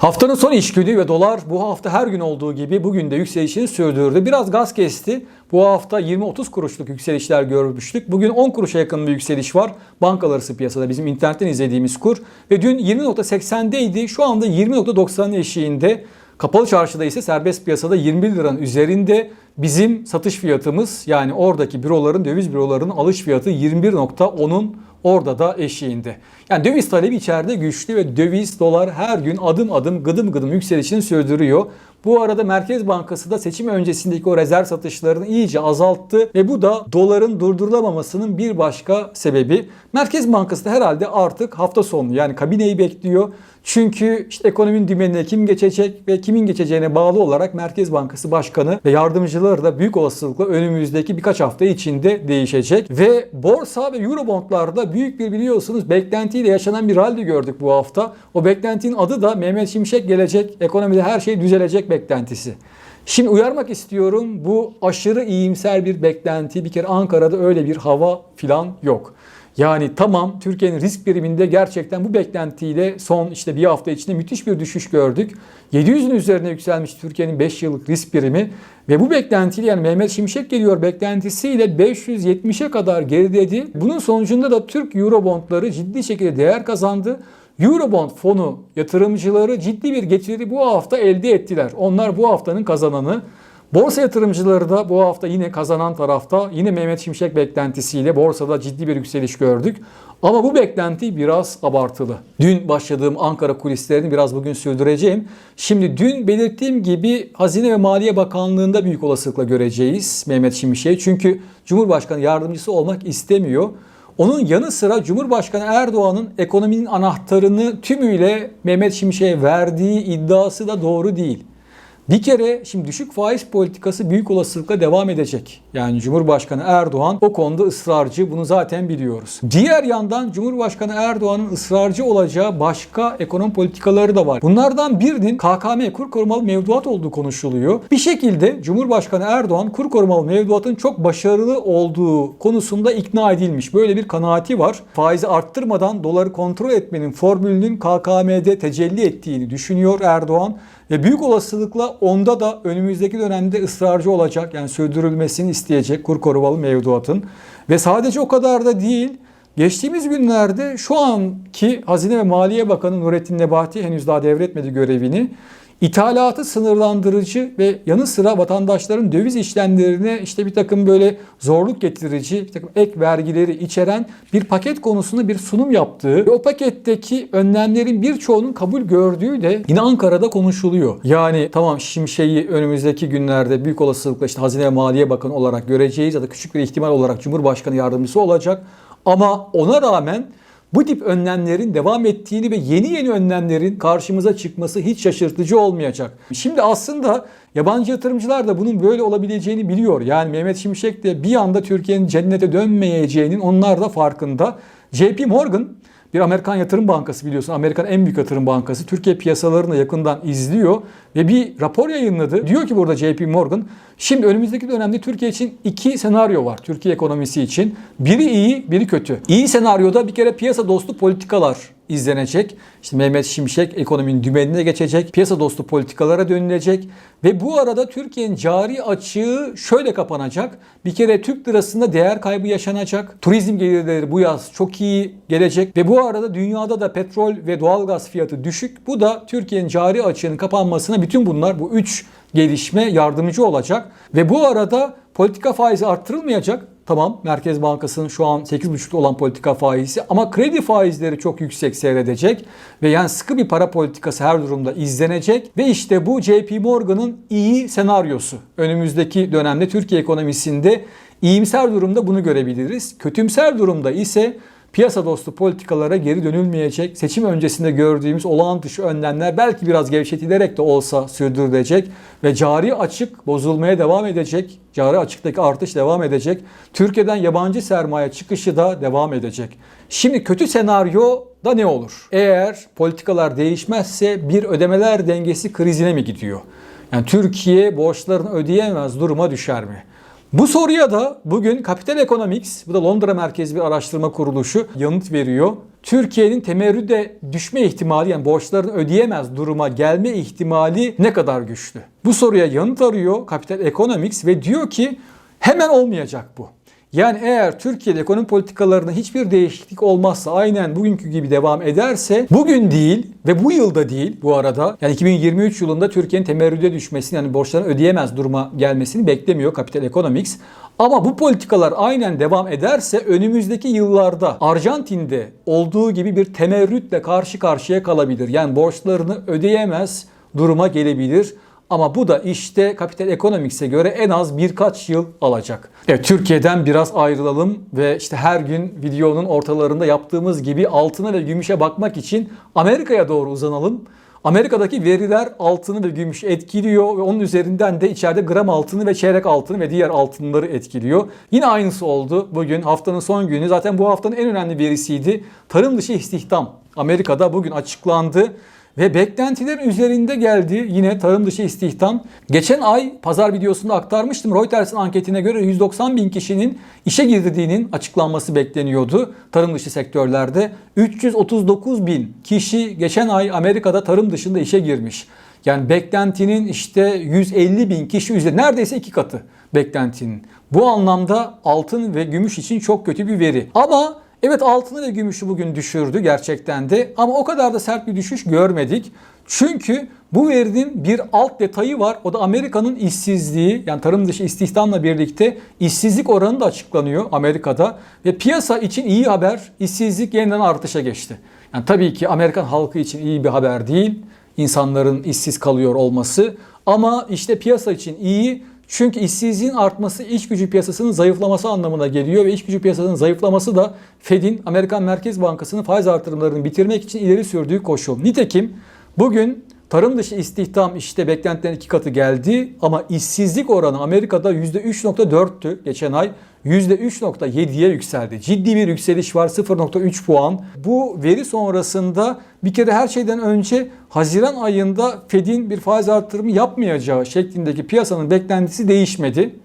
Haftanın son iş günü ve dolar bu hafta her gün olduğu gibi bugün de yükselişini sürdürdü. Biraz gaz kesti. Bu hafta 20-30 kuruşluk yükselişler görmüştük. Bugün 10 kuruşa yakın bir yükseliş var. Bankalar arası piyasada bizim internetten izlediğimiz kur. Ve dün 20.80'deydi. Şu anda 20.90'ın eşiğinde. Kapalı çarşıda ise serbest piyasada 21 liranın üzerinde. Bizim satış fiyatımız yani oradaki büroların, döviz bürolarının alış fiyatı 21.10'un orada da eşiğinde. Yani döviz talebi içeride güçlü ve döviz dolar her gün adım adım gıdım gıdım yükselişini sürdürüyor. Bu arada Merkez Bankası da seçim öncesindeki o rezerv satışlarını iyice azalttı ve bu da doların durdurulamamasının bir başka sebebi. Merkez Bankası da herhalde artık hafta sonu yani kabineyi bekliyor. Çünkü işte ekonominin dümenine kim geçecek ve kimin geçeceğine bağlı olarak Merkez Bankası Başkanı ve yardımcıları da büyük olasılıkla önümüzdeki birkaç hafta içinde değişecek. Ve borsa ve Eurobondlarda büyük bir biliyorsunuz beklentiyle yaşanan bir rally gördük bu hafta. O beklentinin adı da Mehmet Şimşek gelecek, ekonomide her şey düzelecek beklentisi. Şimdi uyarmak istiyorum bu aşırı iyimser bir beklenti. Bir kere Ankara'da öyle bir hava filan yok. Yani tamam Türkiye'nin risk biriminde gerçekten bu beklentiyle son işte bir hafta içinde müthiş bir düşüş gördük. 700'ün üzerine yükselmiş Türkiye'nin 5 yıllık risk birimi ve bu beklentiyle yani Mehmet Şimşek geliyor beklentisiyle 570'e kadar geriledi. Bunun sonucunda da Türk Eurobondları ciddi şekilde değer kazandı. Eurobond fonu yatırımcıları ciddi bir getiri bu hafta elde ettiler. Onlar bu haftanın kazananı. Borsa yatırımcıları da bu hafta yine kazanan tarafta yine Mehmet Şimşek beklentisiyle borsada ciddi bir yükseliş gördük. Ama bu beklenti biraz abartılı. Dün başladığım Ankara kulislerini biraz bugün sürdüreceğim. Şimdi dün belirttiğim gibi Hazine ve Maliye Bakanlığı'nda büyük olasılıkla göreceğiz Mehmet Şimşek'i. Çünkü Cumhurbaşkanı yardımcısı olmak istemiyor. Onun yanı sıra Cumhurbaşkanı Erdoğan'ın ekonominin anahtarını tümüyle Mehmet Şimşek'e verdiği iddiası da doğru değil. Bir kere şimdi düşük faiz politikası büyük olasılıkla devam edecek. Yani Cumhurbaşkanı Erdoğan o konuda ısrarcı bunu zaten biliyoruz. Diğer yandan Cumhurbaşkanı Erdoğan'ın ısrarcı olacağı başka ekonomi politikaları da var. Bunlardan birinin KKM kur korumalı mevduat olduğu konuşuluyor. Bir şekilde Cumhurbaşkanı Erdoğan kur korumalı mevduatın çok başarılı olduğu konusunda ikna edilmiş. Böyle bir kanaati var. Faizi arttırmadan doları kontrol etmenin formülünün KKM'de tecelli ettiğini düşünüyor Erdoğan. Ve büyük olasılıkla onda da önümüzdeki dönemde ısrarcı olacak. Yani sürdürülmesini isteyecek kur korumalı mevduatın. Ve sadece o kadar da değil. Geçtiğimiz günlerde şu anki Hazine ve Maliye Bakanı Nurettin Nebati henüz daha devretmedi görevini. İthalatı sınırlandırıcı ve yanı sıra vatandaşların döviz işlemlerine işte bir takım böyle zorluk getirici, bir takım ek vergileri içeren bir paket konusunda bir sunum yaptığı ve o paketteki önlemlerin birçoğunun kabul gördüğü de yine Ankara'da konuşuluyor. Yani tamam Şimşek'i önümüzdeki günlerde büyük olasılıkla işte Hazine ve Maliye Bakanı olarak göreceğiz ya da küçük bir ihtimal olarak Cumhurbaşkanı yardımcısı olacak. Ama ona rağmen bu tip önlemlerin devam ettiğini ve yeni yeni önlemlerin karşımıza çıkması hiç şaşırtıcı olmayacak. Şimdi aslında yabancı yatırımcılar da bunun böyle olabileceğini biliyor. Yani Mehmet Şimşek de bir anda Türkiye'nin cennete dönmeyeceğinin onlar da farkında. JP Morgan bir Amerikan yatırım bankası biliyorsun. Amerikan en büyük yatırım bankası. Türkiye piyasalarını yakından izliyor ve bir rapor yayınladı. Diyor ki burada JP Morgan, şimdi önümüzdeki dönemde Türkiye için iki senaryo var. Türkiye ekonomisi için. Biri iyi, biri kötü. İyi senaryoda bir kere piyasa dostu politikalar izlenecek. İşte Mehmet Şimşek ekonominin dümenine geçecek. Piyasa dostu politikalara dönülecek. Ve bu arada Türkiye'nin cari açığı şöyle kapanacak. Bir kere Türk lirasında değer kaybı yaşanacak. Turizm gelirleri bu yaz çok iyi gelecek. Ve bu arada dünyada da petrol ve doğalgaz fiyatı düşük. Bu da Türkiye'nin cari açığının kapanmasına bütün bunlar bu üç gelişme yardımcı olacak. Ve bu arada politika faizi arttırılmayacak. Tamam Merkez Bankası'nın şu an 8,5'ta olan politika faizi ama kredi faizleri çok yüksek seyredecek ve yani sıkı bir para politikası her durumda izlenecek ve işte bu JP Morgan'ın iyi senaryosu. Önümüzdeki dönemde Türkiye ekonomisinde iyimser durumda bunu görebiliriz. Kötümser durumda ise piyasa dostu politikalara geri dönülmeyecek. Seçim öncesinde gördüğümüz olağan dışı önlemler belki biraz gevşetilerek de olsa sürdürülecek ve cari açık bozulmaya devam edecek. Cari açıktaki artış devam edecek. Türkiye'den yabancı sermaye çıkışı da devam edecek. Şimdi kötü senaryo da ne olur? Eğer politikalar değişmezse bir ödemeler dengesi krizine mi gidiyor? Yani Türkiye borçlarını ödeyemez duruma düşer mi? Bu soruya da bugün Capital Economics, bu da Londra merkezli bir araştırma kuruluşu yanıt veriyor. Türkiye'nin temerrüde düşme ihtimali yani borçlarını ödeyemez duruma gelme ihtimali ne kadar güçlü? Bu soruya yanıt arıyor Capital Economics ve diyor ki hemen olmayacak bu. Yani eğer Türkiye'de ekonomi politikalarında hiçbir değişiklik olmazsa aynen bugünkü gibi devam ederse bugün değil ve bu yılda değil bu arada yani 2023 yılında Türkiye'nin temerrüde düşmesini yani borçlarını ödeyemez duruma gelmesini beklemiyor Capital Economics. Ama bu politikalar aynen devam ederse önümüzdeki yıllarda Arjantin'de olduğu gibi bir temerrütle karşı karşıya kalabilir. Yani borçlarını ödeyemez duruma gelebilir. Ama bu da işte Capital Economics'e göre en az birkaç yıl alacak. Evet Türkiye'den biraz ayrılalım ve işte her gün videonun ortalarında yaptığımız gibi altına ve gümüşe bakmak için Amerika'ya doğru uzanalım. Amerika'daki veriler altını ve gümüşü etkiliyor ve onun üzerinden de içeride gram altını ve çeyrek altını ve diğer altınları etkiliyor. Yine aynısı oldu bugün haftanın son günü. Zaten bu haftanın en önemli verisiydi. Tarım dışı istihdam Amerika'da bugün açıklandı. Ve beklentilerin üzerinde geldi yine tarım dışı istihdam. Geçen ay pazar videosunda aktarmıştım. Reuters'ın anketine göre 190 bin kişinin işe girdiğinin açıklanması bekleniyordu tarım dışı sektörlerde. 339 bin kişi geçen ay Amerika'da tarım dışında işe girmiş. Yani beklentinin işte 150 bin kişi üzeri neredeyse iki katı beklentinin. Bu anlamda altın ve gümüş için çok kötü bir veri. Ama Evet altını ve gümüşü bugün düşürdü gerçekten de ama o kadar da sert bir düşüş görmedik. Çünkü bu verinin bir alt detayı var. O da Amerika'nın işsizliği yani tarım dışı istihdamla birlikte işsizlik oranı da açıklanıyor Amerika'da. Ve piyasa için iyi haber işsizlik yeniden artışa geçti. Yani tabii ki Amerikan halkı için iyi bir haber değil. insanların işsiz kalıyor olması. Ama işte piyasa için iyi. Çünkü işsizliğin artması iç gücü piyasasının zayıflaması anlamına geliyor ve iç gücü piyasasının zayıflaması da Fed'in Amerikan Merkez Bankası'nın faiz artırımlarını bitirmek için ileri sürdüğü koşul. Nitekim bugün tarım dışı istihdam işte beklentilerin iki katı geldi ama işsizlik oranı Amerika'da %3.4'tü geçen ay. %3.7'ye yükseldi. Ciddi bir yükseliş var 0.3 puan. Bu veri sonrasında bir kere her şeyden önce Haziran ayında Fed'in bir faiz artırımı yapmayacağı şeklindeki piyasanın beklentisi değişmedi.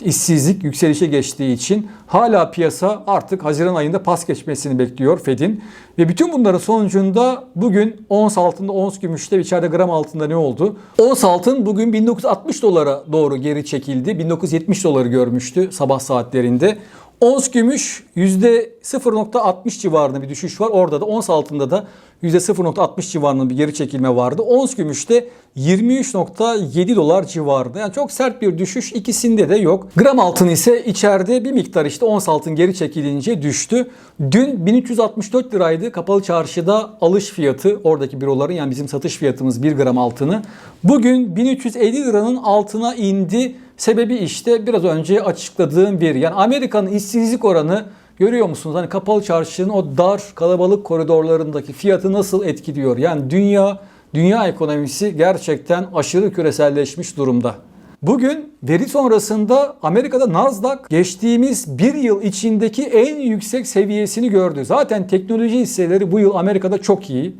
İşsizlik yükselişe geçtiği için hala piyasa artık Haziran ayında pas geçmesini bekliyor Fed'in. Ve bütün bunların sonucunda bugün ons altında ons gümüşte ve içeride gram altında ne oldu? Ons altın bugün 1960 dolara doğru geri çekildi. 1970 doları görmüştü sabah saatlerinde. Ons gümüş %0.60 civarında bir düşüş var. Orada da ons altında da %0.60 civarında bir geri çekilme vardı. Ons gümüşte 23.7 dolar civarında. Yani çok sert bir düşüş ikisinde de yok. Gram altın ise içeride bir miktar işte ons altın geri çekilince düştü. Dün 1364 liraydı kapalı çarşıda alış fiyatı oradaki büroların yani bizim satış fiyatımız 1 gram altını. Bugün 1350 liranın altına indi. Sebebi işte biraz önce açıkladığım bir. Yani Amerika'nın işsizlik oranı görüyor musunuz? Hani kapalı çarşının o dar kalabalık koridorlarındaki fiyatı nasıl etkiliyor? Yani dünya dünya ekonomisi gerçekten aşırı küreselleşmiş durumda. Bugün veri sonrasında Amerika'da Nasdaq geçtiğimiz bir yıl içindeki en yüksek seviyesini gördü. Zaten teknoloji hisseleri bu yıl Amerika'da çok iyi.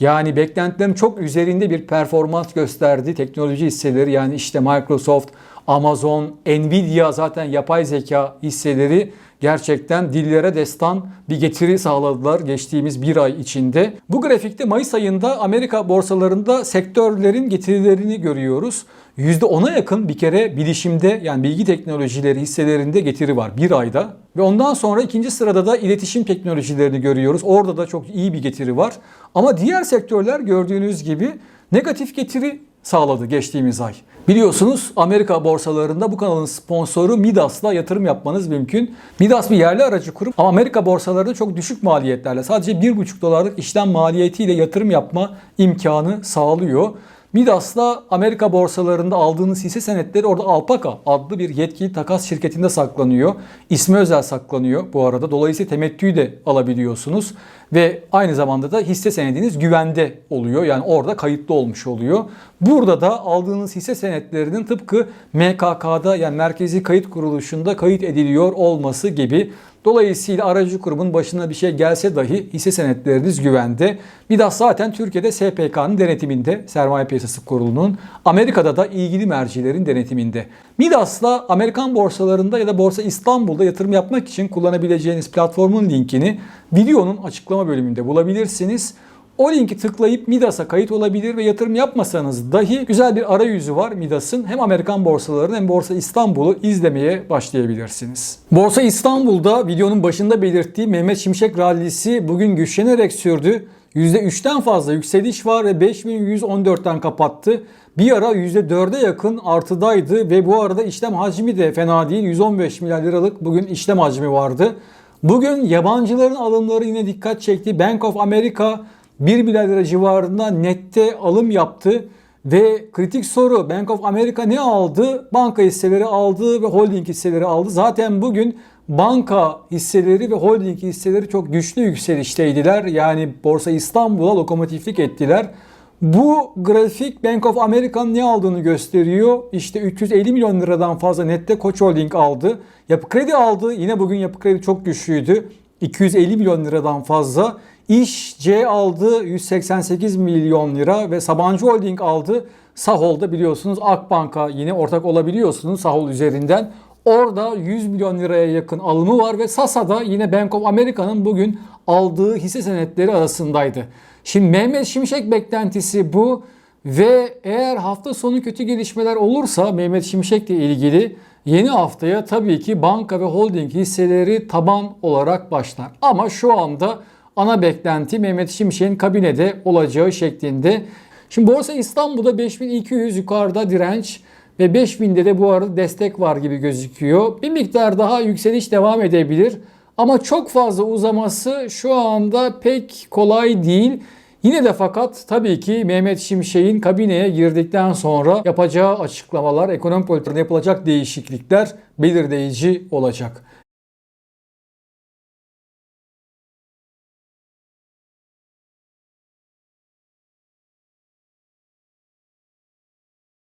Yani beklentilerin çok üzerinde bir performans gösterdi teknoloji hisseleri yani işte Microsoft, Amazon, Nvidia zaten yapay zeka hisseleri gerçekten dillere destan bir getiri sağladılar geçtiğimiz bir ay içinde. Bu grafikte Mayıs ayında Amerika borsalarında sektörlerin getirilerini görüyoruz. %10'a yakın bir kere bilişimde yani bilgi teknolojileri hisselerinde getiri var bir ayda. Ve ondan sonra ikinci sırada da iletişim teknolojilerini görüyoruz. Orada da çok iyi bir getiri var. Ama diğer sektörler gördüğünüz gibi negatif getiri sağladı geçtiğimiz ay. Biliyorsunuz Amerika borsalarında bu kanalın sponsoru Midas'la yatırım yapmanız mümkün. Midas bir yerli aracı kurum ama Amerika borsalarında çok düşük maliyetlerle sadece 1,5 dolarlık işlem maliyetiyle yatırım yapma imkanı sağlıyor. Midas'la Amerika borsalarında aldığınız hisse senetleri orada Alpaka adlı bir yetkili takas şirketinde saklanıyor. İsmi özel saklanıyor bu arada. Dolayısıyla temettüyü de alabiliyorsunuz. Ve aynı zamanda da hisse senediniz güvende oluyor. Yani orada kayıtlı olmuş oluyor. Burada da aldığınız hisse senetlerinin tıpkı MKK'da yani Merkezi Kayıt Kuruluşu'nda kayıt ediliyor olması gibi Dolayısıyla aracı kurumun başına bir şey gelse dahi hisse senetleriniz güvende. Midas zaten Türkiye'de SPK'nın denetiminde, Sermaye Piyasası Kurulu'nun, Amerika'da da ilgili mercilerin denetiminde. Midas'la Amerikan borsalarında ya da Borsa İstanbul'da yatırım yapmak için kullanabileceğiniz platformun linkini videonun açıklama bölümünde bulabilirsiniz. O linki tıklayıp Midas'a kayıt olabilir ve yatırım yapmasanız dahi güzel bir arayüzü var Midas'ın. Hem Amerikan borsalarını hem Borsa İstanbul'u izlemeye başlayabilirsiniz. Borsa İstanbul'da videonun başında belirttiği Mehmet Şimşek rallisi bugün güçlenerek sürdü. %3'ten fazla yükseliş var ve 5114'ten kapattı. Bir ara %4'e yakın artıdaydı ve bu arada işlem hacmi de fena değil. 115 milyar liralık bugün işlem hacmi vardı. Bugün yabancıların alımları yine dikkat çekti. Bank of America 1 milyar lira civarında nette alım yaptı. Ve kritik soru Bank of America ne aldı? Banka hisseleri aldı ve holding hisseleri aldı. Zaten bugün banka hisseleri ve holding hisseleri çok güçlü yükselişteydiler. Yani Borsa İstanbul'a lokomotiflik ettiler. Bu grafik Bank of America'nın ne aldığını gösteriyor. İşte 350 milyon liradan fazla nette Koç Holding aldı. Yapı Kredi aldı. Yine bugün Yapı Kredi çok güçlüydü. 250 milyon liradan fazla. İş C aldı 188 milyon lira ve Sabancı Holding aldı. Sahol'da biliyorsunuz Akbank'a yine ortak olabiliyorsunuz Sahol üzerinden. Orada 100 milyon liraya yakın alımı var ve Sasa'da yine Bank of America'nın bugün aldığı hisse senetleri arasındaydı. Şimdi Mehmet Şimşek beklentisi bu ve eğer hafta sonu kötü gelişmeler olursa Mehmet Şimşek'le ilgili yeni haftaya tabii ki banka ve holding hisseleri taban olarak başlar. Ama şu anda ana beklenti Mehmet Şimşek'in kabinede olacağı şeklinde. Şimdi Borsa İstanbul'da 5200 yukarıda direnç ve 5000'de de bu arada destek var gibi gözüküyor. Bir miktar daha yükseliş devam edebilir. Ama çok fazla uzaması şu anda pek kolay değil. Yine de fakat tabii ki Mehmet Şimşek'in kabineye girdikten sonra yapacağı açıklamalar, ekonomi politikasında yapılacak değişiklikler belirleyici olacak.